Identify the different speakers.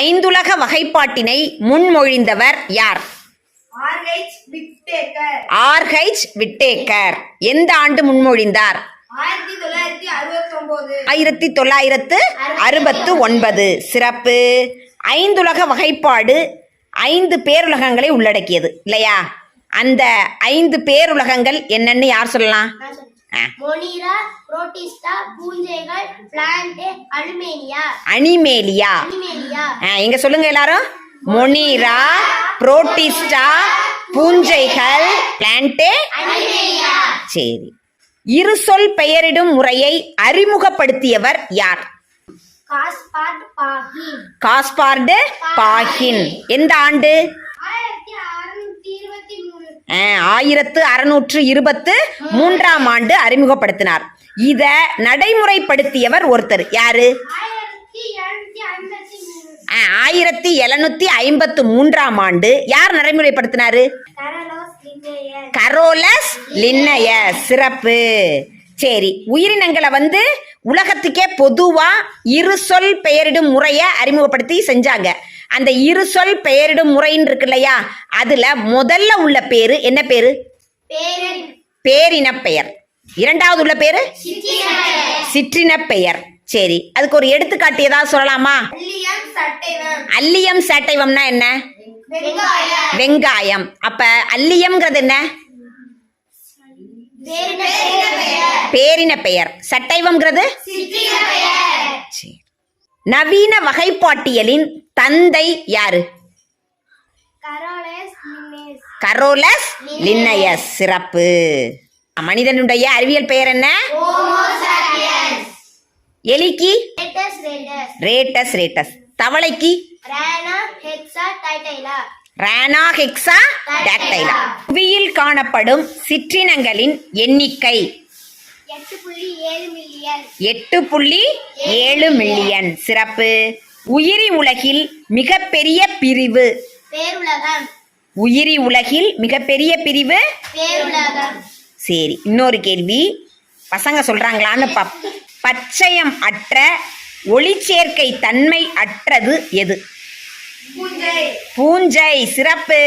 Speaker 1: ஐந்துலக வகைப்பாட்டினை முன்மொழிந்தவர் யார்?
Speaker 2: RH
Speaker 1: Whittaker. எந்த ஆண்டு முன்மொழிந்தார்?
Speaker 2: ஆயிரத்தி தொள்ளாயிரத்தி அறுபத்தி ஒன்பது
Speaker 1: சிறப்பு. ஐந்துலக வகைப்பாடு ஐந்து பேருலகங்களை உள்ளடக்கியது இல்லையா? அந்த ஐந்து பேருலகங்கள் என்னன்னு யார் சொல்லலாம்? அனிமேலியா. இங்க சொல்லுங்க எல்லாரும். மொனிரா புரோட்டிஸ்டா பூஞ்சைகள் பிளான்டே சரி. இரு சொல் பெயரிடும் முறையை அறிமுகப்படுத்தியவர் யார்? Gaspard Bauhin. எந்த ஆண்டு?
Speaker 3: ஆயிரத்து
Speaker 1: அறுநூற்று இருபத்து மூன்றாம் ஆண்டு அறிமுகப்படுத்தினார். இத நடைமுறைப்படுத்தியவர் ஒருத்தர். யாரு
Speaker 3: ஆயிரத்தி எழுநூத்தி ஐம்பத்தி மூணு
Speaker 1: ஆ, ஆயிரத்தி எழுநூத்தி ஐம்பத்து மூன்றாம் ஆண்டு யார் நடைமுறைப்படுத்தினாரு?
Speaker 3: கரலோஸ்
Speaker 1: லின்னய. சிறப்பு. சரி உயிரினங்களை வந்து உலகத்துக்கே பொதுவா இரு சொல் பெயரிடும் முறையை அறிமுகப்படுத்தி செஞ்சாங்க. அந்த இரு சொல் பெயரிடும் முறைன்னு இருக்கு இல்லையா? அதுல முதல்ல உள்ள பேரு என்ன பேரு?
Speaker 3: பேரின.
Speaker 1: பெயர் இரண்டாவது உள்ள பேரு? சிற்றின பெயர் சரி அதுக்கு ஒரு எடுத்துக்காட்டு ஏதாவது சொல்லலாமா?
Speaker 2: Allium sativum.
Speaker 1: அல்லியம் சேட்டைவம்னா என்ன?
Speaker 2: வெங்காயம்.
Speaker 1: அப்ப அல்லியம்ங்கிறது என்ன? பேரின பெயர். சட்டைவம்ங்கிறது. நவீன வகைப்பாட்டியலின் தந்தை யாரு?
Speaker 3: Carolus
Speaker 1: Linnaeus. சிறப்பு. மனிதனுடைய அறிவியல் பெயர் என்ன? எலிக்கு?
Speaker 3: ரேட்டஸ் ரேட்டஸ்
Speaker 1: தவளைக்கு?
Speaker 3: ரேனா ஹெக்ஸா
Speaker 1: டாக்டைலா புவியில் காணப்படும் சிற்றினங்களின் எண்ணிக்கை. எட்டு புள்ளி ஏழு மில்லியன் சிறப்பு. உயிரி உலகில் மிகப்பெரிய பிரிவு.
Speaker 3: பேருலகம்.
Speaker 1: உயிரி உலகில் மிகப்பெரிய பிரிவு?
Speaker 3: பேருலகம்.
Speaker 1: சரி இன்னொரு கேள்வி. பசங்க சொல்றாங்களான்னு பா பச்சையம் அற்ற ஒளிச்சேர்க்கை தன்மை அற்றது எது?
Speaker 2: பூஞ்சை.
Speaker 1: பூஞ்சை சிறப்பு.